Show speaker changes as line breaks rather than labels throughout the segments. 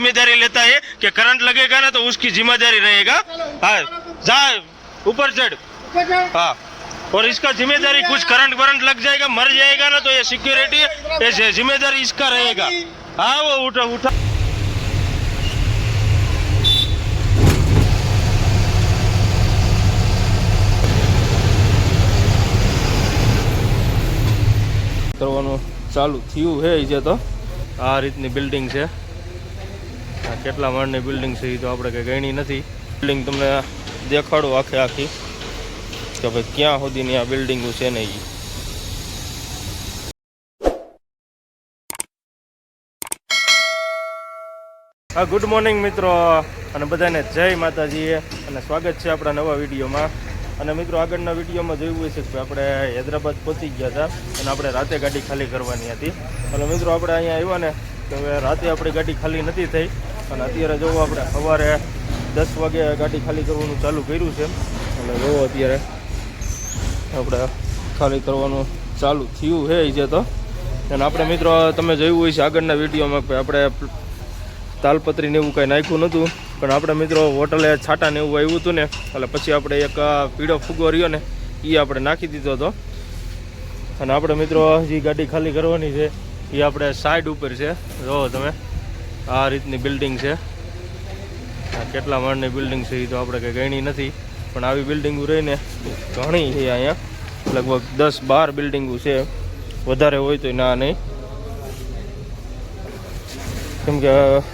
जिम्मेदारी लेता है कि करंट लगेगा ना तो उसकी जिम्मेदारी रहेगा हाँ जा ऊपर चढ़ हाँ और इसका जिम्मेदारी कुछ करंट वरंट लग जाएगा मर जाएगा ना तो ये सिक्योरिटी ये जिम्मेदारी इसका रहेगा हाँ वो उठा उठा કરવાનું ચાલુ થયું છે જે તો આ રીતની બિલ્ડિંગ છે આ કેટલા માળની બિલ્ડિંગ છે એ તો આપણે કંઈ ગણી નથી. બિલ્ડિંગ તમને દેખાડું આખે આખી કે ભાઈ ક્યાં સુધીની આ બિલ્ડિંગો છે ને એ હા ગુડ મોર્નિંગ મિત્રો, અને બધાને જય માતાજી, અને સ્વાગત છે આપણા નવા વિડીયોમાં. અને મિત્રો, આગળના વિડીયોમાં જોયું છે કે આપણે હૈદરાબાદ પહોંચી ગયા હતા, અને આપણે રાતે ગાડી ખાલી કરવાની હતી. અને મિત્રો, આપણે અહીંયા આવ્યા ને કે રાતે આપણી ગાડી ખાલી નથી થઈ. અને અત્યારે જોવો આપણે, સવારે દસ વાગે ગાડી ખાલી કરવાનું ચાલુ કર્યું છે. અને જોવો અત્યારે આપણે ખાલી કરવાનું ચાલુ થયું છે જે તો. અને આપણે મિત્રો, તમે જોયું હોય છે આગળના વિડીયોમાં આપણે તાલપત્રીને એવું કાંઈ નાખ્યું નહોતું પણ આપણે મિત્રો હોટલે છાટા ને એવું આવ્યું હતું ને, એટલે પછી આપણે એક પીળો ફુગો રહ્યો ને એ આપણે નાખી દીધો હતો. અને આપણે મિત્રો, જે ગાડી ખાલી કરવાની છે એ આપણે સાઈડ ઉપર છે. જોવો તમે. આ રીતની બિલ્ડિંગ છે. આ કેટલા માળની બિલ્ડિંગ છે એ તો આપણે કંઈ ગણી નથી, પણ આવી બિલ્ડિંગો રહીને ઘણી છે અહીંયા. લગભગ દસ બાર બિલ્ડિંગો છે. વધારે હોય તો ના નહીં. કેમ કે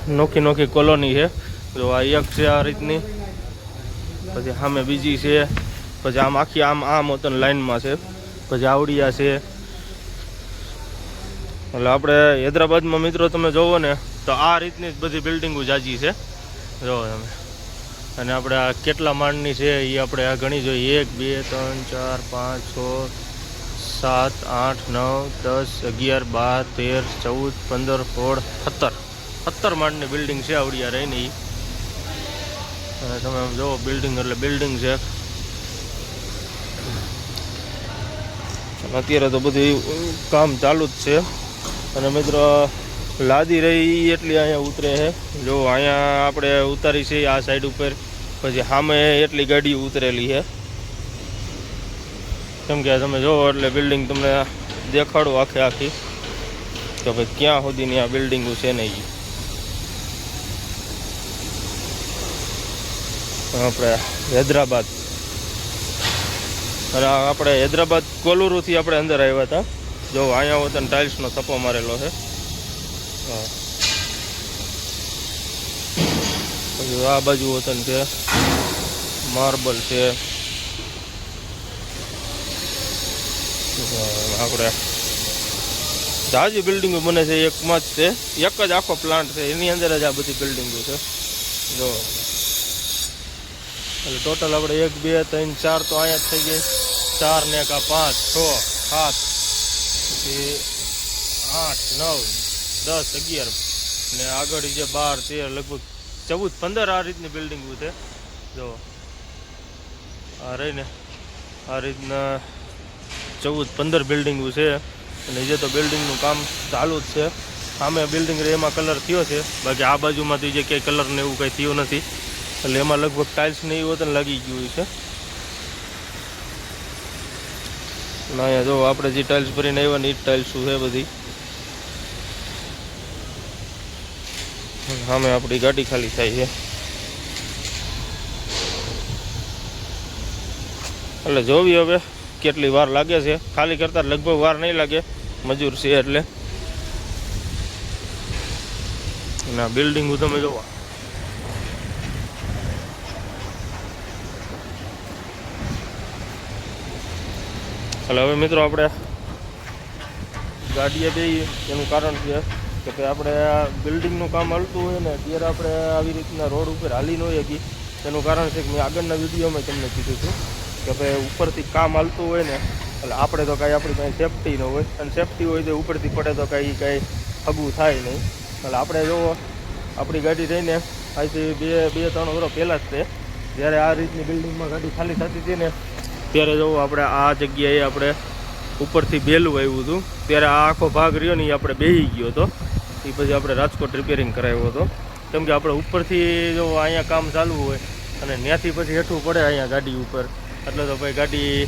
નોખી નોખી કોલોની છે. જો આ એક છે આ રીતની. પછી સામે બીજી છે. પછી આમ આખી આમ આમ હોતન લાઈનમાં છે. પછી આવડિયા છે. એટલે આપણે હૈદરાબાદમાં મિત્રો તમે જોવો ને તો આ રીતની જ બધી બિલ્ડિંગો જાજી છે. જોવો તમે. અને આપણે આ કેટલા માળની છે એ આપણે આ ગણી જોઈએ. એક, બે, ત્રણ, ચાર, પાંચ, છ, સાત, આઠ, નવ, દસ, અગિયાર, બાર, તેર, ચૌદ, પંદર, સોળ, સત્તર. સત્તર માળની બિલ્ડિંગ છે આવડિયા રહીને એ અને તમે જુઓ, બિલ્ડિંગ એટલે બિલ્ડિંગ છે. અત્યારે તો બધું કામ ચાલુ જ છે. અને મિત્રો લાદી રહી એટલી અહીંયા ઉતરે છે. જો અહીંયા આપણે ઉતારી છે આ સાઈડ ઉપર. પછી સામે એટલી ગાડી ઉતરેલી છે. કેમ કે તમે જોવો એટલે બિલ્ડિંગ તમને દેખાડો આખે આખી. કે ભાઈ ક્યાં સુધીની આ બિલ્ડિંગો છે નહીં આપણે હૈદરાબાદ. અને આપણે હૈદરાબાદ કોલુરુથી આપણે અંદર આવ્યા હતા. જો અહીંયા વતન ટાઇલ્સનો થપ્પો મારેલો છે. પછી આ બાજુ વતન છે માર્બલ છે. આપણે જાજી બિલ્ડિંગો બને છે એકમાં જ છે. એક જ આખો પ્લાન્ટ છે, એની અંદર જ આ બધી બિલ્ડિંગો છે. જો. એટલે ટોટલ આપણે એક, બે, ત્રણ, ચાર તો અહીંયા જ થઈ ગઈ. ચાર ને કા પાંચ, છ, સાત, પછી આઠ, નવ દસ, અગિયાર. ને આગળ જે બાર, તેર, લગભગ ચૌદ, પંદર આ રીતની બિલ્ડિંગો છે. જો, આ રહીને આ રીતના ચૌદ, પંદર બિલ્ડિંગો છે. અને જે તો બિલ્ડિંગનું કામ ચાલુ જ છે. સામે બિલ્ડિંગ રે એમાં કલર થયો છે. બાકી આ બાજુમાંથી જે કંઈ કલર ને એવું કંઈ થયું નથી. એટલે એમાં લગભગ ટાઇલ્સ ને એવું હતું લાગી ગયું છે. ના અહીંયા જો આપણે જે ટાઇલ્સ ભરીને આવ્યા ને એ ટાઇલ્સ છે બધી. સામે આપણી ગાડી ખાલી થાય છે. એટલે જોવી હવે કેટલી વાર લાગે છે. ખાલી કરતા લગભગ વાર નહીં લાગે. મજૂર છે એટલે. ના બિલ્ડિંગ તમે જોવા. એટલે હવે મિત્રો આપણે ગાડીએ જઈએ એનું કારણ છે કે ભાઈ આપણે બિલ્ડિંગનું કામ હલતું હોય ને અત્યારે આપણે આવી રીતના રોડ ઉપર હાલી ન શકીએ. તેનું કારણ છે કે મેં આગળના વિડીયોમાં તમને કીધું હતું કે ભાઈ ઉપરથી કામ હાલતું હોય ને, એટલે આપણે તો કાંઈ આપણી પાસે સેફટી ન હોય. અને સેફટી હોય તો ઉપરથી પડે તો કાંઈ કાંઈ હગું થાય નહીં. એટલે આપણે જો આપણી ગાડી રહીને આજથી બે બે, ત્રણ વર્ષ પહેલાં જ તે, જ્યારે આ રીતની બિલ્ડિંગમાં ગાડી ખાલી થતી હતી ને, ત્યારે જો આપણે આ જગ્યાએ આપણે ઉપરથી બેલું આવ્યું હતું. ત્યારે આ આખો ભાગ રહ્યો ને એ આપણે બેહી ગયો હતો. એ પછી આપણે રાજકોટ રિપેરિંગ કરાવ્યો હતો. કેમ કે આપણે ઉપરથી જો અહીંયા કામ ચાલવું હોય અને ત્યાંથી પછી હેઠું પડે અહીંયા ગાડી ઉપર. એટલે તો ભાઈ ગાડી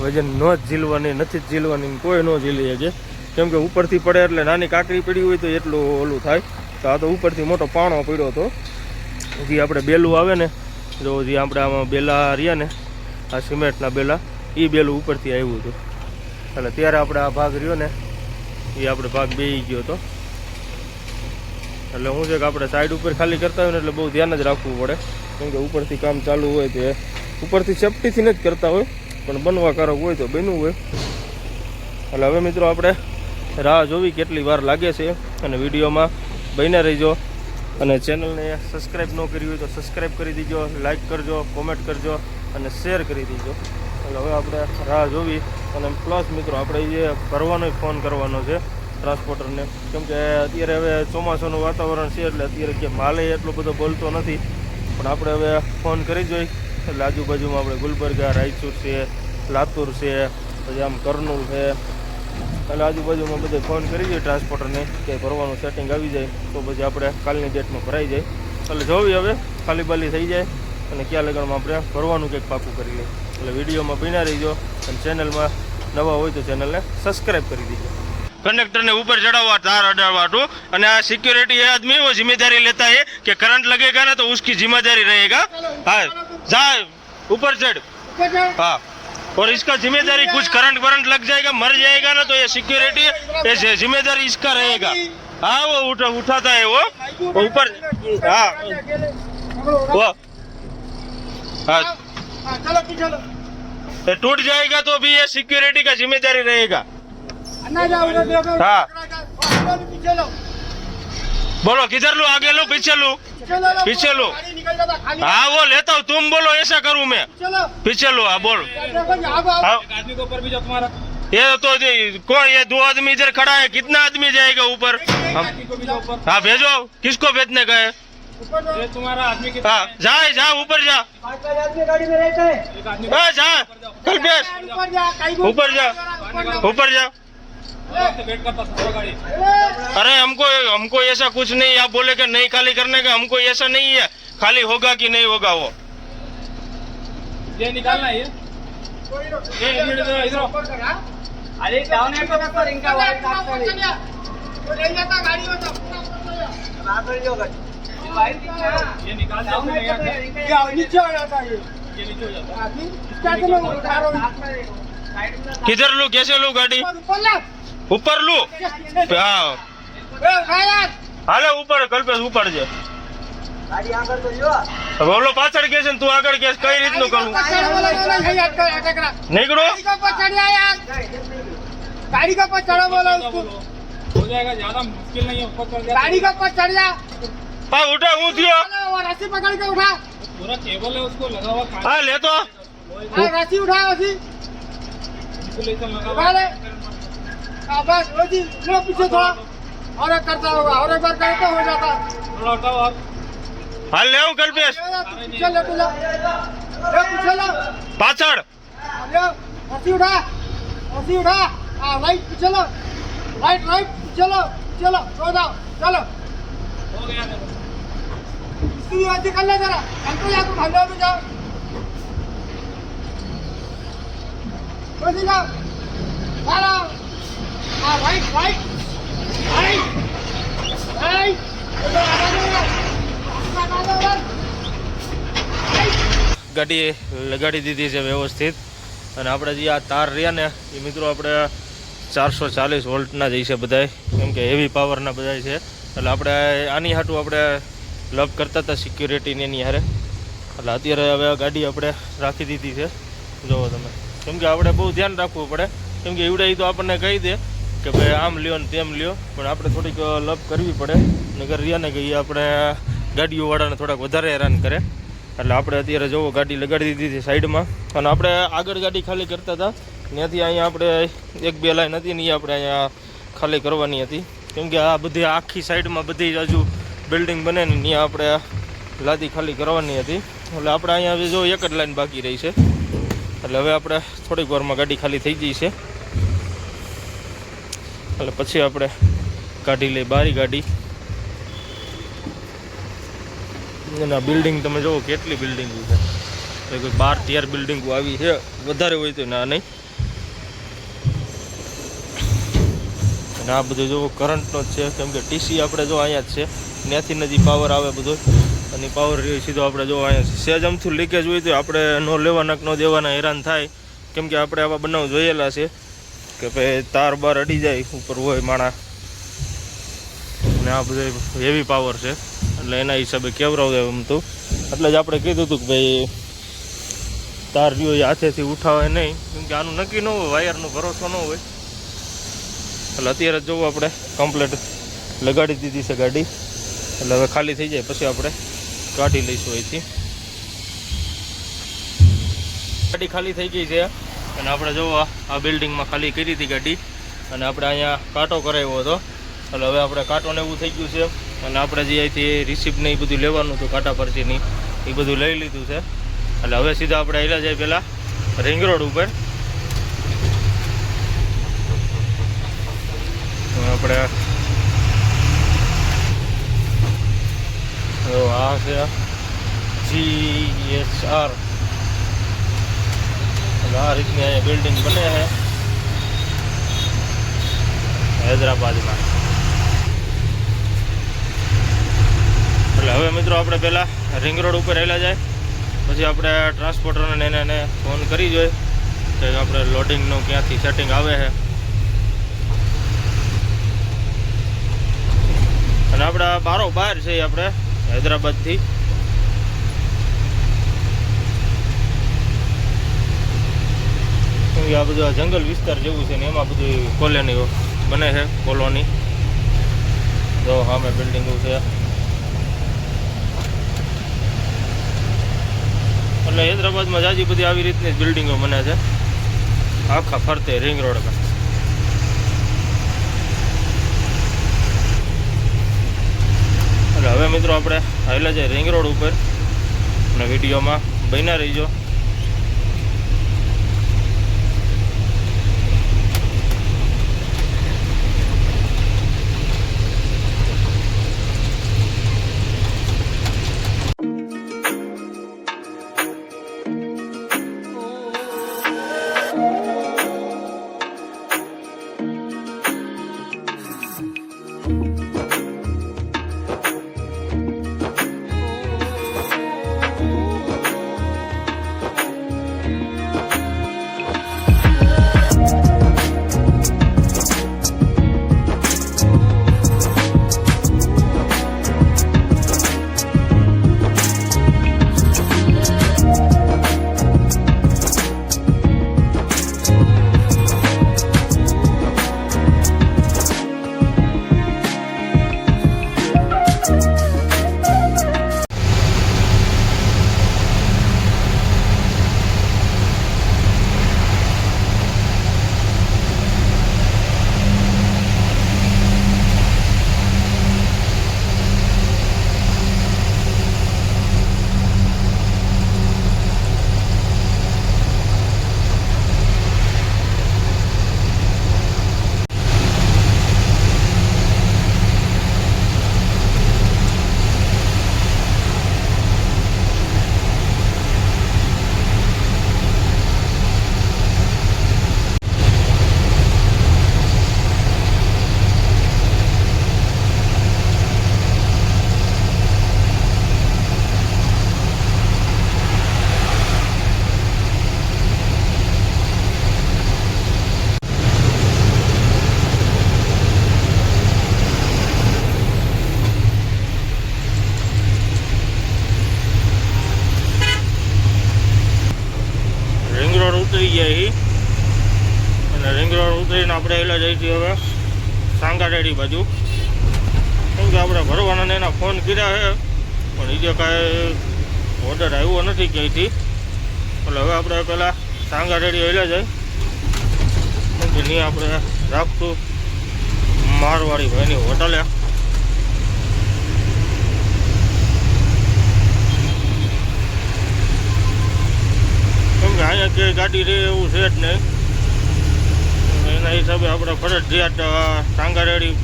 વજન ન જ ઝીલવાની, નથી જ ઝીલવાની કોઈ ન ઝીલી શકે. કેમ કે ઉપરથી પડે એટલે નાની કાંકરી પડી હોય તો એટલું ઓલું થાય. તો આ તો ઉપરથી મોટો પાણો પડ્યો હતો. જે આપણે બેલું આવે ને, જો જે આપણે આમાં બેલા રહ્યા ને, આ સિમેન્ટના બેલા એ બેલું ઉપરથી આવ્યું હતું. એટલે ત્યારે આપણે આ ભાગ રહ્યો ને એ આપણે ભાગ બે ગયો હતો એટલે શું છે કે આપણે સાઈડ ઉપર ખાલી કરતા હોય ને એટલે બહુ ધ્યાન જ રાખવું પડે. કેમ કે ઉપરથી કામ ચાલુ હોય તે ઉપરથી સેફટીથી જ કરતા હોય, પણ બનવાકારક હોય તો બન્યું હોય. એટલે હવે મિત્રો આપણે રાહ જોવી કેટલી વાર લાગે છે અને વિડીયોમાં બન્યા રહીજો. અને ચેનલને સબસ્ક્રાઈબ ન કરી હોય તો સબસ્ક્રાઈબ કરી દીજો લાઇક કરજો કોમેન્ટ કરજો અને શેર કરી દીજો. એટલે હવે આપણે રાહ જોવી. અને પ્લસ મિત્રો, આપણે જે ભરવાનો ફોન કરવાનો છે ટ્રાન્સપોર્ટરને. કેમ કે અત્યારે હવે ચોમાસાનું વાતાવરણ છે, એટલે અત્યારે કે માલે એટલો બધો બોલતો નથી. પણ આપણે હવે ફોન કરી જોઈ. એટલે આજુબાજુમાં આપણે ગુલબર્ગા, રાયચૂર છે, લાતુર છે, પછી આમ કરનૂલ છે. એટલે આજુબાજુમાં બધે ફોન કરી દઈએ ટ્રાન્સપોર્ટરને કે ભરવાનું સેટિંગ આવી જાય, તો પછી આપણે કાલની ડેટમાં ભરાઈ જાય. એટલે જોવી હવે, ખાલી બાલી થઈ જાય. અને ક્યાં લગનમાં આપણે ભરવાનું કંઈક પાકું કરી લઈએ. એટલે વિડીયોમાં બિના રહીજો અને ચેનલમાં નવા હોય તો ચેનલને સબસ્ક્રાઈબ કરી દેજો કંડક્ટરને ઉપર ચડાવવા તાર અડાડવાનું અને આ સિક્યોરિટી આદમી વો જિમ્મેદારી લેતા હે કે કરંટ लगेगा ना तो उसकी जिम्मेदारी रहेगा हाँ जा ऊपर चढ़ हाँ और इसका जिम्मेदारी कुछ करंट वरंट लग जाएगा मर जाएगा ना तो ये सिक्योरिटी ये जिम्मेदारी इसका रहेगा हाँ वो उठा उठाता है वो ऊपर हाँ वो हाँ ये टूट जाएगा तो भी ये सिक्योरिटी का जिम्मेदारी रहेगा
अन्ना जाओ उधर देखो
हाँ।
चलो पीछे लो
बोलो किधर लो आगे लो पीछे लो
चलो लो
पीछे लो।
गाड़ी निकल जाता खाली
हाँ वो लेता हूँ तुम बोलो ऐसा करूँ मैं
चलो
पीछे लो हाँ बोल
देखो यहाँ को आओ।
हाँ
आदमी के ऊपर भी जाओ तुम्हारा
ये तो ये- कौन ये दो आदमी इधर खड़ा है कितना आदमी जाएगा ऊपर हम
आदमी को भी जाओ ऊपर
हाँ भेजो किसको भेजने का है
ऊपर लो।
ये तुम्हारा आदमी के
हाँ जाए जा ऊपर जा
पाँच पाँच आदमी गाड़ी में रहते हैं
एक आदमी
हाँ जा कल्पेश
ऊपर जा कहीं को-
ऊपर जा
ऊपर जा।
ऊपर जा
से वेट करता था गाड़ी
ए,
अरे हमको हमको ऐसा कुछ नहीं आप बोले कि नहीं खाली करने का हमको ऐसा नहीं है खाली होगा कि नहीं होगा वो
ये निकालना है ये
कोई लो।
ये इधर इधर इधर
ऊपर कर, हाँ?
अरे डाउन है तो ऊपर इनका
पूरा
वाइट साफ
ऊपर
कर
चल जा। वो ले जाता गाड़ी में तो पूरा ऊपर चल जा।
बराबर जो गट वाइट
ये निकाल
डाउन
देते
है तो
हैं
इनका
क्या नीचे हो जाता है ये
ये नीचे हो जाता
अभी इसका तो मैं उठा रहा हूँ
साइड में
किधर लू कैसे लू गाड़ी
ऊपर ऊपर ला
ऊपर लू हाँ
ए, उठा यार
હાલે ઉપર કલ્પેશ ઉપર છે
गाड़ी आकर तो जो
હવે ઓલો પાછળ કે છે ને તું આગળ કે છે, કઈ રીતનું કરું
पकड़ वाला वाला है यार का अटक रहा
નીકળો
गाड़ी का ऊपर चढ़ जा यार गाड़ी का ऊपर चढ़ो बोलो
है
उसको
हो जाएगा ज्यादा मुश्किल नहीं है ऊपर चढ़ जाए
गाड़ी का ऊपर चढ़ जा
હા ઉઠા હું થયો
चलो, वो रस्सी पकड़ के उठा
पूरा केबल है उसको लगा हुआ
હા લેતો
हाँ, रस्सी उठा रस्सी
इंसुलेशन लगा
उठा
हुआ
ले हाँ, बस वो जी लो पीछे थोड़ा और एक करता होगा और एक बार करे तो हो जाता
थोड़ा उठाओ और
હાલ લેવું કલ્પેશ
ले जा, तू पीछे ले तू ले ले पीछे लो
પાછળ
ले रस्सी उठा रस्सी उठा हाँ राइट पीछे लो राइट राइट पीछे लो पीछे लो सो जाओ चलो
हो गया देखो।
इसकी भी बात कर ले जरा अंकल या तो खंडा में जाओ कैसे जाओ चलो हाँ राइट राइट राइट राइट इधर आ जाओ इधर आ जाओ इधर
ગાડી લગાડી દીધી છે વ્યવસ્થિત અને આપણે જે આ તાર રહ્યા ને એ મિત્રો આપણે ચારસો ચાલીસ વોલ્ટના જ છે બધાય કેમ કે હેવી પાવરના બધાય છે એટલે આપણે આની હાટું આપણે લપ કરતા હતા સિક્યુરિટીની એની હારે. એટલે અત્યારે હવે ગાડી આપણે રાખી દીધી છે. જુઓ તમે. કેમ કે આપણે બહુ ધ્યાન રાખવું પડે. કેમ કે એવડે તો આપણને કહી દે કે ભાઈ આમ લ્યો ને તેમ લ્યો. પણ આપણે થોડીક લપ કરવી પડે. નગર રહ્યા ને કે એ આપણે ગાડીઓવાળાને થોડાક વધારે હેરાન કરે. એટલે આપણે અત્યારે જોવો ગાડી લગાડી દીધી છે સાઈડમાં. અને આપણે આગળ ગાડી ખાલી કરતા હતા. ત્યાંથી અહીંયા આપણે એક બે લાઈન હતી ને એ આપણે અહીંયા ખાલી કરવાની હતી. કેમ કે આ બધી આખી સાઈડમાં બધી હજુ બિલ્ડિંગ બને ને ત્યાં આપણે લાદી ખાલી કરવાની હતી. એટલે આપણે અહીંયા હવે જો એક જ લાઈન બાકી રહી છે. એટલે હવે આપણે થોડીક વારમાં ગાડી ખાલી થઈ ગઈ છે. એટલે પછી આપણે કાઢી લઈ બારી ગાડી. ના બિલ્ડિંગ તમે જુઓ કેટલી બિલ્ડિંગો છે. તો કોઈ બાર તેર બિલ્ડિંગો આવી છે. વધારે હોય તો ના નહીં. અને આ બધું જો કરંટનો જ છે. કેમ કે ટીસી આપણે જો અહીંયા જ છે. ત્યાંથી નજી પાવર આવે બધો. અને પાવર સીધો આપણે જો અહીંયા સેજ અમથું લીકેજ હોય તો આપણે નો લેવાના નો દેવાના હેરાન થાય. કેમ કે આપણે આવા બનાવ જોયેલા છે કે ભાઈ તાર બાર અડી જાય, ઉપર હોય માણા. અને આ બધો હેવી પાવર છે. એટલે એના હિસાબે કેવરાવ એમ તો. એટલે જ આપણે કીધું હતું કે ભાઈ તાર રહ્યો હાથેથી ઉઠાવે નહીં. કેમ કે આનું નક્કી ન હોય, વાયરનો ભરોસો ન હોય. એટલે અત્યારે જોવું આપણે કમ્પ્લેટ લગાડી દીધી છે ગાડી. એટલે હવે ખાલી થઈ જાય, પછી આપણે કાઢી લઈશું અહીંથી. ગાડી ખાલી થઈ ગઈ છે. અને આપણે જો આ બિલ્ડિંગમાં ખાલી કરી હતી ગાડી. અને આપણે અહીંયા કાંટો કરાવ્યો હતો. એટલે હવે આપણે કાંટોને એવું થઈ ગયું છે. અને આપણે જે અહીંથી રિસિપ્ટ ને એ બધું લેવાનું હતું, કાંટા પરચીની એ બધું લઈ લીધું છે. એટલે હવે સીધા આપણે આવેલા જાય પહેલાં રિંગ રોડ ઉપર. આપણે જો આ રીતની અહીંયા બિલ્ડિંગ બને છે હૈદરાબાદમાં એટલે હવે મિત્રો આપણે પહેલાં રિંગ રોડ ઉપર રહેલા જાય, પછી આપણે ટ્રાન્સપોર્ટરને એને ફોન કરી જોઈએ કે આપણે લોડિંગનું ક્યાંથી સેટિંગ આવે છે. અને આપણે બારો બહાર છે આપણે હૈદરાબાદથી. આ બધું જંગલ વિસ્તાર જેવું છે ને એમાં બધું કોલોનીઓ બને છે, કોલોની. જો સામે બિલ્ડિંગો છે. એટલે હૈદરાબાદમાં જાજી બધી આવી રીતની બિલ્ડિંગો બને છે. આખા ફરતે રિંગ રોડ પર એટલે હવે મિત્રો આપણે આવેલા છે રિંગ રોડ ઉપર. અને વિડીયોમાં બન્યા રહીજો. ઉતરીને જઈશું હવે. સાંગાડેડી બાજુ. કેમ કે આપણે ભરવાના એના ફોન કર્યા છે પણ એ કાંઈ ઓર્ડર આવ્યો નથી ક્યાંયથી. એટલે હવે આપણે પહેલાં સાંગાડેડી એલા જાય કેમ કે નહીં આપણે રાખશું. મારવાડી ભાઈની હોટલે. અહીંયા ક્યાંય ગાડી રહે એવું છે જ નહીં. એના હિસાબે આપણે ફરજિયાત સાંગારેડી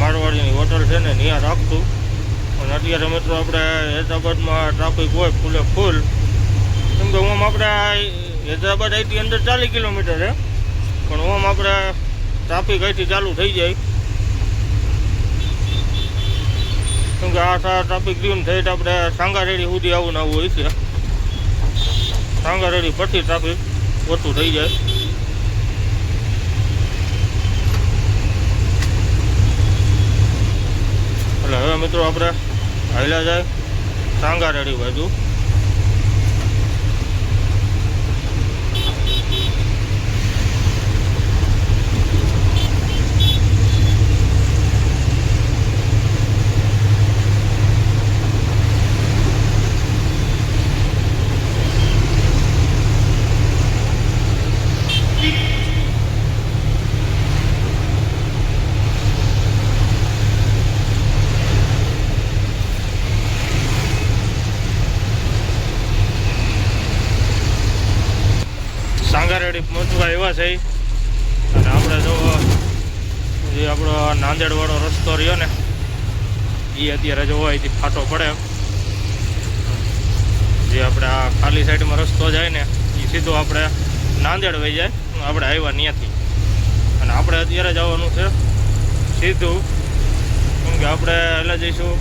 મારવાડીની હોટલ છે ને, ત્યાં રાખતું અને અત્યારે મિત્રો આપણે હૈદરાબાદમાં ટ્રાફિક હોય ફૂલે ફૂલ. કેમ કે ઓમ આપણે હૈદરાબાદ અહીંથી અંદર ચાલીસ કિલોમીટર છે. પણ ઓમ આપણે ટ્રાફિક અહીંથી ચાલુ થઈ જાય. કેમ કે આ ટ્રાફિક ડ્યુન થઈ આપણે સાંગારેડી સુધી આવું ને આવું હોય છે. સાંગારેડી પરથી ટ્રાફિક ઓછું થઈ જાય. એટલે હવે મિત્રો આપણે હાલ્યા જાય. સાંગારેડી બાજુ સાંગારેડી પહોંચવા એવા છે અને આપણે જો જે આપણો નાંદેડવાળો રસ્તો રહ્યો ને એ અત્યારે જો અહીંથી ફાટો પડે. જે આપણે આ ખાલી સાઈડમાં રસ્તો જાય ને એ સીધો આપણે નાંદેડ વહી જાય. આપણે આવ્યા ત્યાંથી અને આપણે અત્યારે જવાનું છે સીધું. કેમ કે આપણે એટલે જઈશું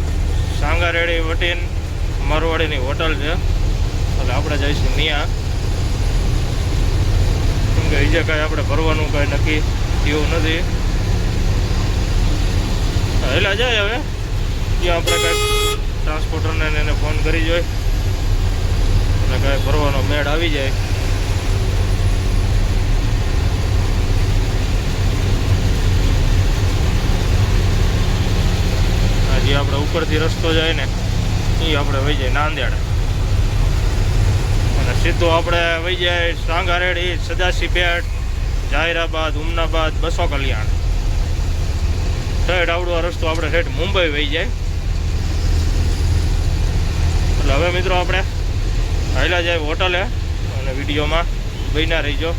સાંગારેડી વટીન, મારવાડીની હોટલ છે. એટલે આપણે જઈશું ત્યાં કેમ કે બીજે કાંઈ આપણે ભરવાનું કાંઈ નક્કી એવું નથી. હેલા જાય હવે. ત્યાં આપણે કાંઈક ટ્રાન્સપોર્ટરને એને ફોન કરી જોઈએ અને કાંઈ ભરવાનો મેળ આવી જાય. જે આપણે ઉપરથી રસ્તો જાય ને, એ આપણે વહી જાય નાંદેડ અને સીધો આપણે વહી જાય સાંગારેડી સદાશીપેટ જાહેરાબાદ, ઉમનાબાદ બસો કલ્યાણ ઠેઠ આવડો રસ્તો આપણે ઠેઠ મુંબઈ વહી જાય. એટલે હવે મિત્રો આપણે હાલ્યા જાય હોટલે અને વિડીયોમાં. બન્યા રહીજો.